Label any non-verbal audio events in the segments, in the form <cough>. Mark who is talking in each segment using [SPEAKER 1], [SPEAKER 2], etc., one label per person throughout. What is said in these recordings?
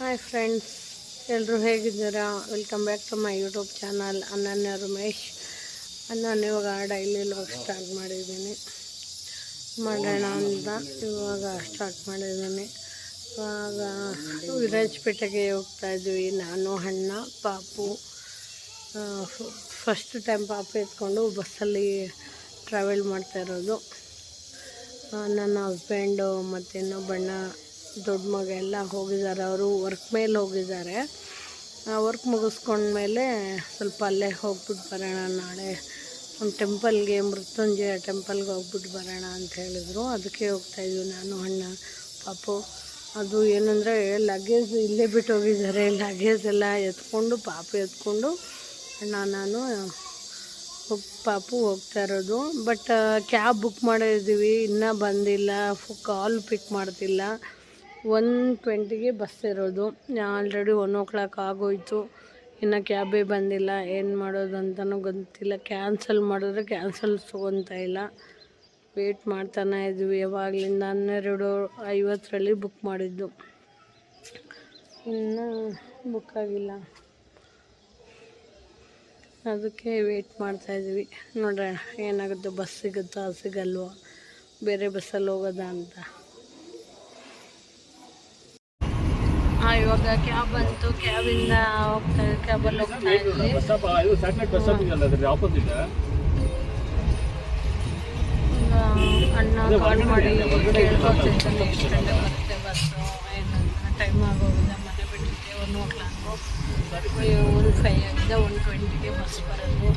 [SPEAKER 1] Hi friends ಎಲ್ಲರೂ ಹೇಗಿದ್ದೀರಾ? Welcome back to my YouTube channel Ananya Ramesh ನಾನು ಇವಾಗ ಡೈಲಿ ಲಾಗ್ ಸ್ಟಾರ್ಟ್ ಮಾಡಿದ್ದೀನಿ. ಮಾಡೋಣ ಅಂತ ಇವಾಗ ಸ್ಟಾರ್ಟ್ ಮಾಡಿದ್ದೀನಿ. ಇವಾಗ ವಿರಾಜಪೇಟೆಗೆ ಹೋಗ್ತಾ ಇದ್ವಿ ನಾನು, ಅಣ್ಣ, ಪಾಪು. ಫಸ್ಟ್ ಟೈಮ್ ಪಾಪು ಎತ್ಕೊಂಡು ಬಸ್ಸಲ್ಲಿ ಟ್ರಾವೆಲ್ ಮಾಡ್ತಾ ಇರೋದು. ನನ್ನ ಹಸ್ಬೆಂಡು ಮತ್ತು ಇನ್ನೊಬ್ಬಣ್ಣ ದೊಡ್ಡ ಮಗ ಎಲ್ಲ ಹೋಗಿದ್ದಾರೆ, ಅವರು ವರ್ಕ್ ಮೇಲೆ ಹೋಗಿದ್ದಾರೆ. ವರ್ಕ್ ಮುಗಿಸ್ಕೊಂಡ್ಮೇಲೆ ಸ್ವಲ್ಪ ಅಲ್ಲೇ ಹೋಗ್ಬಿಟ್ಟು ಬರೋಣ, ನಾಳೆ ಒಂದು ಟೆಂಪಲ್ಗೆ ಮೃತ್ಯುಂಜಯ ಟೆಂಪಲ್ಗೆ ಹೋಗ್ಬಿಟ್ಟು ಬರೋಣ ಅಂತ ಹೇಳಿದ್ರು. ಅದಕ್ಕೆ ಹೋಗ್ತಾ ಇದ್ವಿ ನಾನು, ಅಣ್ಣ, ಪಾಪು. ಅದು ಏನಂದರೆ ಲಗೇಜ್ ಇಲ್ಲೇ ಬಿಟ್ಟು ಹೋಗಿದ್ದಾರೆ ಲಗೇಜ್ ಎಲ್ಲ ಎತ್ಕೊಂಡು, ಪಾಪು ಎತ್ಕೊಂಡು, ಅಣ್ಣ, ನಾನು ಹೋಗ್, ಪಾಪು ಹೋಗ್ತಾ ಇರೋದು. ಬಟ್ ಕ್ಯಾಬ್ ಬುಕ್ ಮಾಡಿದ್ದೀವಿ ಇನ್ನೂ ಬಂದಿಲ್ಲ ಕಾಲ್ ಪಿಕ್ ಮಾಡ್ತಿಲ್ಲ. ಒನ್ ಟ್ವೆಂಟಿಗೆ ಬಸ್ ಇರೋದು. ಆಲ್ರೆಡಿ ಒನ್ ಓ ಕ್ಲಾಕ್ ಆಗೋಯ್ತು. ಇನ್ನು ಕ್ಯಾಬೇ ಬಂದಿಲ್ಲ. ಏನು ಮಾಡೋದು ಅಂತಲೂ ಗೊತ್ತಿಲ್ಲ. ಕ್ಯಾನ್ಸಲ್ ಮಾಡಿದ್ರೆ ಕ್ಯಾನ್ಸಲ್ ತೊಗೊತಾ ಇಲ್ಲ. ವೇಟ್ ಮಾಡ್ತಾನೆ ಇದ್ವಿ. ಯಾವಾಗಲಿಂದ ಹನ್ನೆರಡು ಐವತ್ತರಲ್ಲಿ ಬುಕ್ ಮಾಡಿದ್ದು. ಇನ್ನೂ ಬುಕ್ ಆಗಿಲ್ಲ. ಅದಕ್ಕೆ ವೇಟ್ ಮಾಡ್ತಾ ಇದ್ವಿ. ನೋಡೋಣ ಏನಾಗುತ್ತೋ? ಬಸ್ ಸಿಗುತ್ತಾ, ಸಿಗಲ್ವೋ? ಬೇರೆ ಬಸ್ಸಲ್ಲಿ ಹೋಗೋದಾ ಅಂತ. ಹಾಂ ಇವಾಗ ಕ್ಯಾಬ್ ಬಂತು ಕ್ಯಾಬಿಂದ ಹೋಗ್ತಾ ಕ್ಯಾಬಲ್ಲಿ ಹೋಗ್ತಾ ಇದ್ವಿ. ಅಣ್ಣ ಕಾಲ್ ಮಾಡಿ ಕೇಳ್ಕೊತಿದ್ದಾನೆ ಎಷ್ಟು ಗಂಟೆ ಬರುತ್ತೆ ಬಸ್ಸು ಏನಂತ ಟೈಮ್ ಆಗೋಗಿದೆ ಮನೆ ಬಿಟ್ಟಿದ್ದೆ one o'clock one five ಆಗಿದೆ ಒನ್ ಟ್ವೆಂಟಿಗೆ ಬಸ್ ಬರೋದು.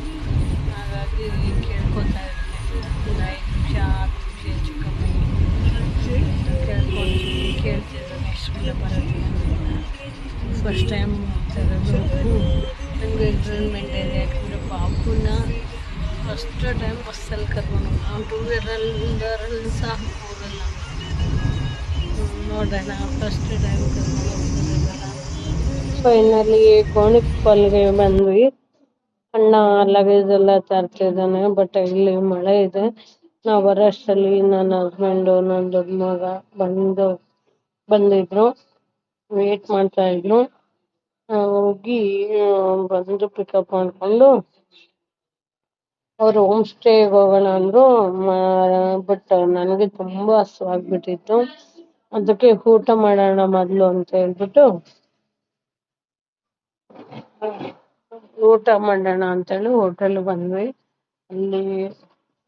[SPEAKER 1] ಹಾಗಾಗಿ ಕೇಳ್ಕೊತಾ ಇದ್ದೀನಿ ಒಂದು ಐದು ನಿಮಿಷ ಆರು ನಿಮಿಷ ಹೆಚ್ಚು ಕಮ್ಮಿ. ಕೇಳ್ಕೊಂಡು ಕೇಳ್ತಿದ್ದಾನೆ ಎಷ್ಟು ಗಂಟೆ ಬರುತ್ತೆ. ಫಸ್ಟ್ ಟೈಮ್ ಹೋಗ್ತಾ ಇರೋದು ನನಗೆ ಇದೆ ಯಾಕಂದರೆ ಪಾಪುನ ಫಸ್ಟ್ ಟೈಮ್ ಬಸ್ಸಲ್ಲಿ ಕರ್ಕೊಂಡು ನಾವು ಟೂ ವೀಲರಲ್ಲಿ ಸಹ ಹೋಗಲ್ಲ. ನೋಡೋಣ. ಫಸ್ಟ್ ಟೈಮ್ ಕರ್ಕೊಂಡು ಹೋಗ್ತಿರೋದಲ್ಲ ಫೈನಲಿ ಬಂದ್ವಿ. ಅಣ್ಣ ಲಗೇಜ್ ಎಲ್ಲ ತರ್ತಿದ್ದಾನೆ ಬಟ್ ಇಲ್ಲಿ ಮಳೆ ಇದೆ. ನಾವು ಬರೋಷ್ಟರಲ್ಲಿ ನನ್ನ ಹಸ್ಬೆಂಡು ನನ್ನ ದೊಡ್ಡ ಮಗ ಬಂದು, ಬಂದಿದ್ರು. ವೇಟ್ ಮಾಡ್ತಾ ಇದ್ರು ಹೋಗಿ ಬಂದು ಪಿಕಪ್ ಮಾಡ್ಕೊಂಡು ಅವ್ರು ಹೋಮ್ ಸ್ಟೇಗೆ ಹೋಗೋಣ ಅಂದ್ರು. ಬಟ್ ನನಗೆ ತುಂಬಾ ಹಸುವಾಗ್ಬಿಟ್ಟಿತ್ತು ಅದಕ್ಕೆ ಊಟ ಮಾಡೋಣ ಮೊದಲು ಅಂತ ಹೇಳ್ಬಿಟ್ಟು ಊಟ ಮಾಡೋಣ ಅಂತೇಳಿ ಹೋಟೆಲ್ ಬಂದ್ವಿ. ಅಲ್ಲಿ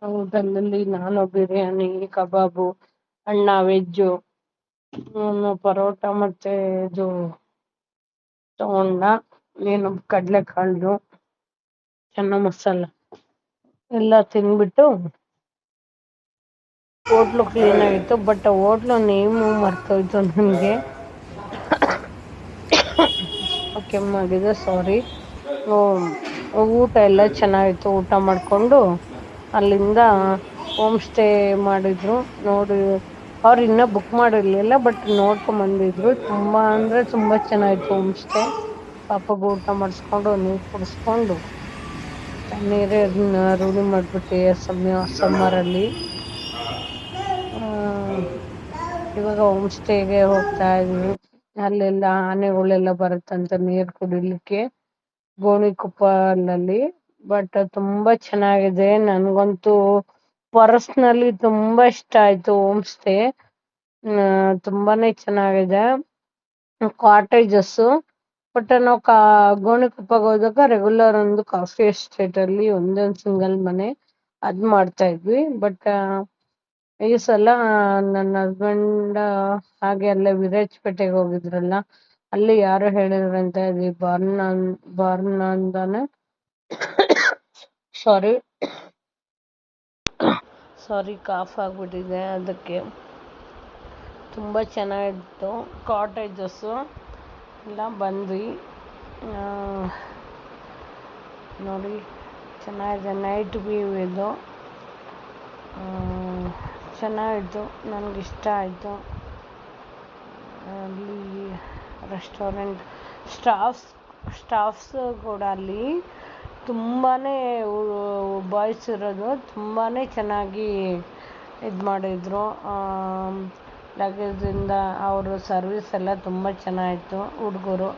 [SPEAKER 1] ಹೋಟೆಲಲ್ಲಿ ನಾನು ಬಿರಿಯಾನಿ, ಕಬಾಬು ಅಣ್ಣ ವೆಜ್ಜು ಪರೋಟ ಮತ್ತೆ ಇದು ತಗೊಂಡ ಏನು ಕಡಲೆಕಾಳು, ಚೆನ್ನ ಮಸಾಲ ಎಲ್ಲ ತಿಂದ್ಬಿಟ್ಟು ಹೋಟ್ಲು ಕ್ಲೀನ್ ಆಗಿತ್ತು. ಬಟ್ ಹೋಟ್ಲು ನೇಮು ಮರ್ತೋಯ್ತು ನನಗೆ. ಕೆಮ್ಮಾಗಿದೆ <coughs> ಸಾರಿ ಊಟ ಎಲ್ಲ ಚೆನ್ನಾಗಿತ್ತು. ಊಟ ಮಾಡಿಕೊಂಡು ಅಲ್ಲಿಂದ ಹೋಮ್ ಸ್ಟೇ ಮಾಡಿದ್ರು. ನೋಡಿ ಅವ್ರು ಇನ್ನೂ ಬುಕ್ ಮಾಡಿರಲಿಲ್ಲ ಬಟ್ ನೋಡ್ಕೊಂಡ್ ಬಂದಿದ್ರು. ತುಂಬ ಅಂದರೆ ತುಂಬ ಚೆನ್ನಾಗಿತ್ತು ಹೋಮ್ ಸ್ಟೇ ಪಾಪಗೆ ಊಟ ಮಾಡಿಸ್ಕೊಂಡು ನೀರು ಕುಡಿಸ್ಕೊಂಡು ನೀರೇ ಅದನ್ನ ರೂಢಿ ಮಾಡಿಬಿಟ್ಟು ಸಮ್ಯ ಸಮ್ಮರಲ್ಲಿ ಇವಾಗ ಹೋಮ್ ಸ್ಟೇಗೆ ಹೋಗ್ತಾ ಇದ್ವಿ. ಅಲ್ಲೆಲ್ಲ ಆನೆಗಳೆಲ್ಲ ಬರುತ್ತಂತೆ ನೀರು ಕುಡಿಲಿಕ್ಕೆ ಗೋಣಿಕೊಪ್ಪಲಲ್ಲಿ ಬಟ್ ತುಂಬಾ ಚೆನ್ನಾಗಿದೆ. ನನ್ಗಂತೂ ಪರ್ಸ್ನಲಿ ತುಂಬಾ ಇಷ್ಟ ಆಯ್ತು ಹೋಮ್ ಸ್ಟೇ ತುಂಬಾನೇ ಚೆನ್ನಾಗಿದೆ. ಕಾಟೇಜಸ್ ಬಟ್ ನಾವು ಕಾ, ಗೋಣಿಕೊಪ್ಪಗೆ ಹೋದಾಗ ರೆಗ್ಯುಲರ್ ಒಂದು ಕಾಫಿ ಎಸ್ಟೇಟ್ ಅಲ್ಲಿ ಒಂದೊಂದು ಸಿಂಗಲ್ ಮನೆ ಅದ್ ಮಾಡ್ತಾ ಇದ್ವಿ. ಬಟ್ ಈ ಸಲ ನನ್ನ ಹಸ್ಬೆಂಡ್ ಹಾಗೆ ಅಲ್ಲೇ ವಿರಾಜಪೇಟೆಗೆ ಹೋಗಿದ್ರಲ್ಲ, ಅಲ್ಲಿ ಯಾರು ಹೇಳಿದ್ರಂತೆ ಬರ್ನ್ ಬರ್ನ್ ಅಂತಾನೆ ಸಾರಿ ಸಾರಿ, ಕಾಫ್ ಆಗಿಬಿಟ್ಟಿದೆ ಅದಕ್ಕೆ. ತುಂಬ ಚೆನ್ನಾಗಿತ್ತು. ಕಾಟೇಜಸ್ಸು ಎಲ್ಲ ಬಂದ್ವಿ. ನೋಡಿ, ಚೆನ್ನಾಗಿದೆ. ನೈಟ್ ವ್ಯೂ ಇದು. ಚೆನ್ನಾಗಿತ್ತು. ಇಷ್ಟ ಆಯಿತು. ಅಲ್ಲಿ ರೆಸ್ಟೋರೆಂಟ್ ಸ್ಟಾಫ್ಸ್ ಸ್ಟಾಫ್ಸ್ ಕೂಡ ಅಲ್ಲಿ. ತುಂಬಾ ಬಾಯ್ಸ್ ಇರೋದು. ತುಂಬಾ ಚೆನ್ನಾಗಿ ಇದು ಮಾಡಿದರು. ಲಗೇಜಿಂದ ಅವರು ಸರ್ವಿಸ್ ಎಲ್ಲ ತುಂಬ ಚೆನ್ನಾಗಿತ್ತು ಹುಡುಗರು.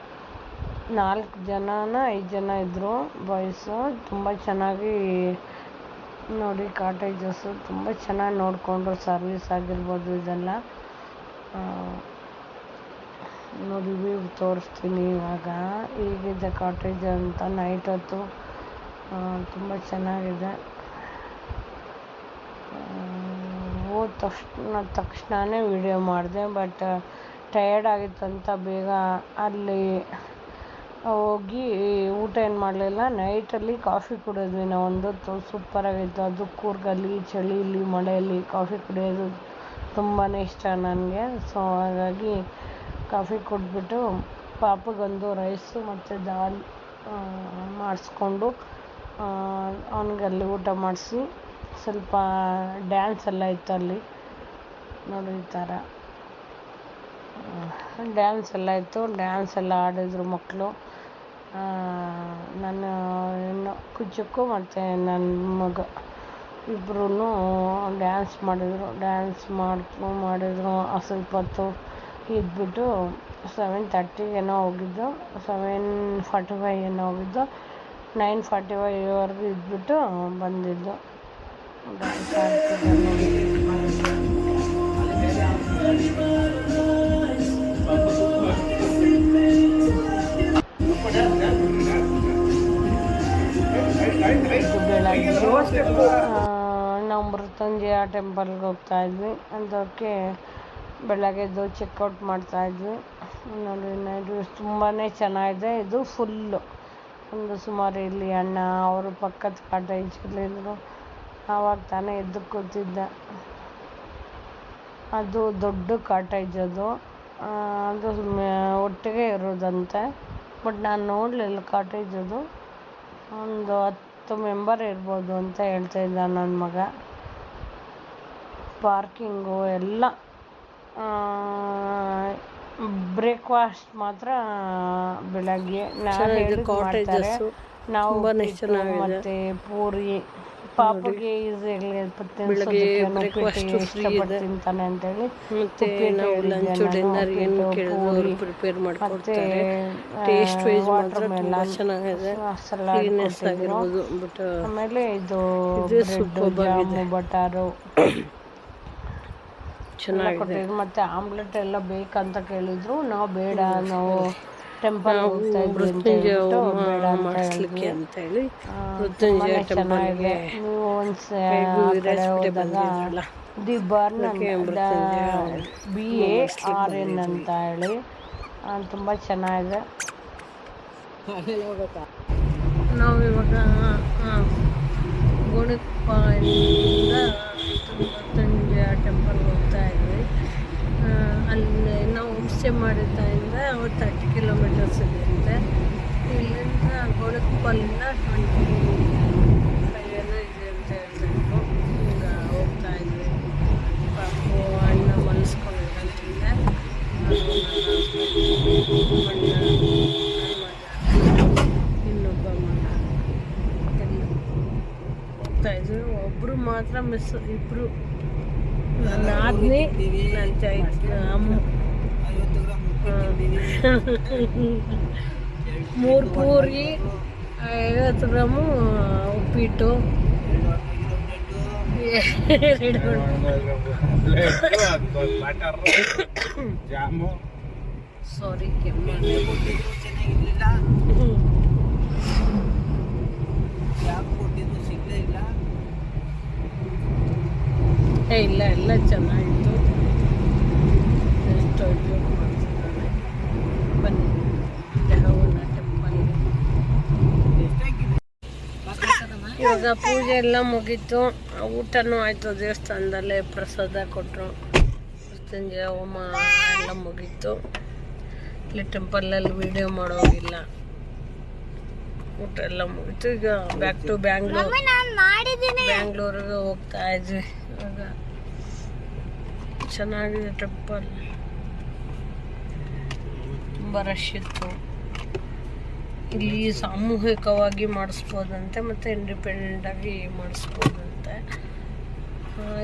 [SPEAKER 1] ನಾಲ್ಕು ಜನನ ಐದು ಜನ ಇದ್ದರು ಬಾಯ್ಸು. ತುಂಬ ಚೆನ್ನಾಗಿ ನೋಡಿ ಕಾಟೇಜಸ್ಸು ತುಂಬ ಚೆನ್ನಾಗಿ ನೋಡಿಕೊಂಡ್ರು ಸರ್ವಿಸ್ ಆಗಿರ್ಬೋದು ಇದೆಲ್ಲ. ನೋಡಿ ವ್ಯೂ ತೋರಿಸ್ತೀನಿ ಇವಾಗ. ಈಗಿದ್ದ ಕಾಟೇಜ್ ಅಂತ ನೈಟ್ ಹೊತ್ತು. ತುಂಬ ಚೆನ್ನಾಗಿದೆ. ಹೋದ ತಕ್ಷಣ ತಕ್ಷಣವೇ ವೀಡಿಯೋ ಮಾಡಿದೆ ಬಟ್ ಟಯರ್ಡ್ ಆಗಿತ್ತು ಅಂತ ಬೇಗ ಅಲ್ಲಿ ಹೋಗಿ ಊಟ ಏನು ಮಾಡಲಿಲ್ಲ. ನೈಟಲ್ಲಿ ಕಾಫಿ ಕುಡಿದ್ವಿ ನಾವು ಒಂದೊತ್ತು ಸೂಪರಾಗಿತ್ತು ಅದು ಕೂರ್ಗಲ್ಲಿ, ಚಳಿಲಿ ಮಳೆಯಲ್ಲಿ ಕಾಫಿ ಕುಡಿಯೋದು ತುಂಬಾ ಇಷ್ಟ ನನಗೆ. ಸೊ ಹಾಗಾಗಿ ಕಾಫಿ ಕುಡಿದ್ಬಿಟ್ಟು ಪಾಪಗೊಂದು ರೈಸು ಮತ್ತು ದಾಲ್ ಮಾಡಿಸ್ಕೊಂಡು ಅವನಿಗೆ ಅಲ್ಲಿ ಊಟ ಮಾಡಿಸಿ. ಸ್ವಲ್ಪ ಡ್ಯಾನ್ಸ್ ಎಲ್ಲ ಇತ್ತು ಅಲ್ಲಿ. ನೋಡಿ ಈ ಥರ. ಡ್ಯಾನ್ಸ್ ಎಲ್ಲ ಇತ್ತು. ಡ್ಯಾನ್ಸ್ ಎಲ್ಲ ಆಡಿದ್ರು ಮಕ್ಕಳು. ನನ್ನ ಹೆಣ್ಣು ಕುಚ್ಚುಕ್ಕು ಮತ್ತು ನನ್ನ ಮಗ. ಇಬ್ಬರೂ ಡ್ಯಾನ್ಸ್ ಮಾಡಿದರು. ಡ್ಯಾನ್ಸ್ ಮಾಡ್ತು ಮಾಡಿದರು. ಸ್ವಲ್ಪ ಹೊತ್ತು ಇದ್ಬಿಟ್ಟು ಸೆವೆನ್ ತರ್ಟಿಗೇನೋ ಹೋಗಿದ್ದು. ಸೆವೆನ್ ಫಾರ್ಟಿ ಫೈವ್ ಏನೋ ಹೋಗಿದ್ದು. ನೈನ್ ಫಾರ್ಟಿ ಫೈವ್ವರೆಗೂ ಇದ್ಬಿಟ್ಟು ಬಂದಿದ್ದು. ನಾವು ಮೃತ್ಯುಂಜಯ ಟೆಂಪಲ್ಗೆ ಹೋಗ್ತಾ ಇದ್ವಿ. ಅದಕ್ಕೆ ಬೆಳಗ್ಗೆ ಎದ್ದು ಚೆಕ್ಔಟ್ ಮಾಡ್ತಾ ಇದ್ವಿ. ನೋಡಿ ನೈಟ್ ತುಂಬಾ ಚೆನ್ನಾಗಿದೆ. ಇದು ಫುಲ್ಲು ಒಂದು ಸುಮಾರು ಇಲ್ಲಿ ಅಣ್ಣ ಅವರು ಪಕ್ಕದ ಕಾಟೇಜಲ್ಲಿದ್ದರು ಆವಾಗ ತಾನೇ ಎದ್ದು ಕೂತಿದ್ದೆ. ಅದು ದೊಡ್ಡ ಕಾಟೇಜ್ ಅದು. ಅದು ಒಟ್ಟಿಗೆ ಇರೋದಂತೆ. ಬಟ್ ನಾನು ನೋಡಲಿಲ್ಲ ಕಾಟೇಜ್ ಅದು. ಒಂದು ಹತ್ತು ಮೆಂಬರ್ ಇರ್ಬೋದು ಅಂತ ಹೇಳ್ತಾ ಇದ್ದ ನನ್ನ ಮಗ. ಪಾರ್ಕಿಂಗು ಎಲ್ಲ. ಬ್ರೇಕ್ಫಾಸ್ಟ್ ಮಾತ್ರ ಬೆಳಗ್ಗೆ. ಚೆನ್ನಾಗಿದೆ. ನಾವು. ಮತ್ತೆ ಪೂರಿ. ಪಾಪಗೆ ಈಸಿಯಾಗಿ ಬೆಳಗ್ಗೆ breakfast ಫ್ರೀ ಇದೆ.
[SPEAKER 2] ತಿಂತಾನೆ ಅಂತೇಳಿ
[SPEAKER 1] ಮತ್ತೆ ನಾವು ಲಂಚ್ ಡಿನ್ನರ್ ಏನು
[SPEAKER 2] ಉಪ್ಪಿಟ್ಟು,
[SPEAKER 1] ಕೇಳಿದ್ರು ಅವರು ಪ್ರಿಪೇರ್ ಟೇಸ್ಟ್ ವೈಸ್ ಮಾತ್ರ ತುಂಬ ಚೆನ್ನಾಗಿದೆ.
[SPEAKER 2] ಸಲಾಡ್
[SPEAKER 1] ಕ್ಲೀನೆಸ್ ಆಗಿರ್ಬೋದು ಬಟ್
[SPEAKER 2] ಆಮೇಲೆ ಇದು
[SPEAKER 1] ಆಗಿದೆ.
[SPEAKER 2] ಬಟಾರು. <coughs>
[SPEAKER 1] ಚೆನ್ನಾಗಿದೆ.
[SPEAKER 2] ಮತ್ತೆ ಆಮ್ಲೆಟ್ ಎಲ್ಲ ಬೇಕಂತ ಕೇಳಿದ್ರು ನಾವು ಬೇಡ ನಾವು ಟೆಂಪಲ್
[SPEAKER 1] ಮೃತ್ಯುಂಜಯ ಮಾಡಿಸ್ಲಿಕ್ಕೆ ಅಂತ ಹೇಳಿ ಮೃತ್ಯುಂಜಯ ಟೆಂಪಲ್ಗೆ
[SPEAKER 2] the barn B A R N ಅಂತ ಹೇಳಿ. ತುಂಬ ಚೆನ್ನಾಗಿದೆ.
[SPEAKER 1] ನಾವು ಇವಾಗ ಗೋಣಿಕೊಪ್ಪದಿಂದ ಮೃತ್ಯುಂಜಯ ಟೆಂಪಲ್ಗೆ ಹೋಗ್ತಾ ಇದ್ವಿ. ಆ, ಅಲ್ಲಿ ನಾವು ಹೋಮ್ ಸ್ಟೇ ಮಾಡಿದ್ದರಿಂದ ಅವ್ರು ತರ್ಟಿ ಕಿಲೋಮೀಟರ್ಸ್ ಇದೆಯಂತೆ ಇಲ್ಲಿಂದ ಗೋಣಿಕೊಪ್ಪಲಿಂದ ಟ್ವೆಂಟಿ ಫೈವ್ ಏನೋ ಇದೆ ಅಂತ ಈಗ ಹೋಗ್ತಾ ಇದ್ವಿ. ಇನ್ನೊಬ್ಬ ಒಬ್ರು ಮಾತ್ರ ಮಿಸ್ ಇಬ್ರು ನನ್ನ ಆದ್ನಿ ನನ್ನ ಅಮ್ಮ. ಮೂರು ಪೂರಿ ಐವತ್ತು ಗ್ರಾಮು ಉಪ್ಪಿಟ್ಟು. ಸಾರಿ ಕೆಮ್ಮ
[SPEAKER 3] ಚೆನ್ನಾಗಿರ್ಲಿಲ್ಲ ಜಾಮ್ ಕೊಟ್ಟಿದ್ದು ಸಿಗ್ಲೇ ಇಲ್ಲ
[SPEAKER 1] ಇಲ್ಲ ಎಲ್ಲ ಚೆನ್ನಾಗಿತ್ತು. ಮಾಡ್ತಿದ್ದಾನೆ ಬನ್ನಿ ಇವಾಗ ಪೂಜೆ ಎಲ್ಲ ಮುಗೀತು. ಊಟನೂ ಆಯಿತು ದೇವಸ್ಥಾನದಲ್ಲೇ ಪ್ರಸಾದ ಕೊಟ್ಟರು ಮೃತ್ಯುಂಜಯ ಹೋಮ ಎಲ್ಲ ಮುಗೀತು. ಇಲ್ಲಿ ಟೆಂಪಲಲ್ಲಿ ವಿಡಿಯೋ ಮಾಡೋಗಿಲ್ಲ ಊಟ ಎಲ್ಲ ಮುಗೀತು. ಈಗ ಬ್ಯಾಕ್ ಟು ಬ್ಯಾಂಗ್ಳೂರ್ ಬ್ಯಾಂಗ್ಳೂರಿಗೆ ಹೋಗ್ತಾ ಇದ್ವಿ. ಚೆನ್ನಾಗಿದೆ ಟ್ರಿಪ್ಪಲ್ಲಿ ತುಂಬ ರಶ್ ಇತ್ತು. ಇಲ್ಲಿ ಸಾಮೂಹಿಕವಾಗಿ ಮಾಡಿಸ್ಬೋದಂತೆ ಮತ್ತು ಇಂಡಿಪೆಂಡೆಂಟಾಗಿ ಮಾಡಿಸ್ಬೋದಂತೆ.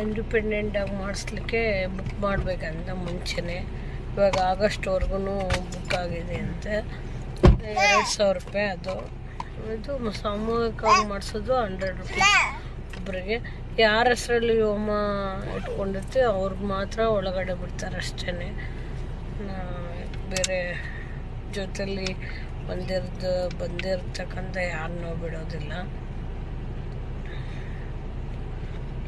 [SPEAKER 1] ಇಂಡಿಪೆಂಡೆಂಟಾಗಿ ಮಾಡಿಸ್ಲಿಕ್ಕೆ ಬುಕ್ ಮಾಡಬೇಕಂತ ಮುಂಚೆನೇ. ಇವಾಗ ಆಗಸ್ಟ್ವರೆಗೂ ಬುಕ್ ಆಗಿದೆ ಅಂತೆ. ಎರಡು ಸಾವಿರ ರೂಪಾಯಿ ಅದು. ಇದು ಸಾಮೂಹಿಕವಾಗಿ ಮಾಡಿಸೋದು ಹಂಡ್ರೆಡ್ ರುಪೀಸ್ ಒಬ್ಬರಿಗೆ ಯಾರ ಹೆಸರಲ್ಲಿ ಹೋಮ ಇಟ್ಕೊಂಡಿರ್ತೀವಿ ಅವ್ರಿಗೆ ಮಾತ್ರ ಒಳಗಡೆ ಬಿಡ್ತಾರೆ ಅಷ್ಟೇ ಬೇರೆ ಜೊತೆಲಿ ಬಂದಿರೋದು, ಬಂದಿರ್ತಕ್ಕಂಥ ಯಾರನ್ನೂ ಬಿಡೋದಿಲ್ಲ.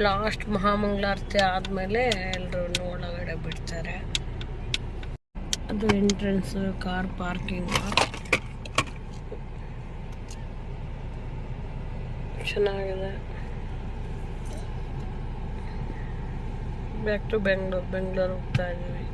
[SPEAKER 1] ಲಾಸ್ಟ್ ಮಹಾಮಂಗಳಾರತಿ ಆದಮೇಲೆ ಎಲ್ಲರೂ ಒಳಗಡೆ ಬಿಡ್ತಾರೆ. ಅದು ಎಂಟ್ರೆನ್ಸ್, ಕಾರ್ ಪಾರ್ಕಿಂಗ್. ಚೆನ್ನಾಗಿದೆ. ಬ್ಯಾಕ್ ಟು ಬೆಂಗಳೂರು ಬೆಂಗಳೂರು ಹೋಗ್ತಾ ಇದ್ದೀವಿ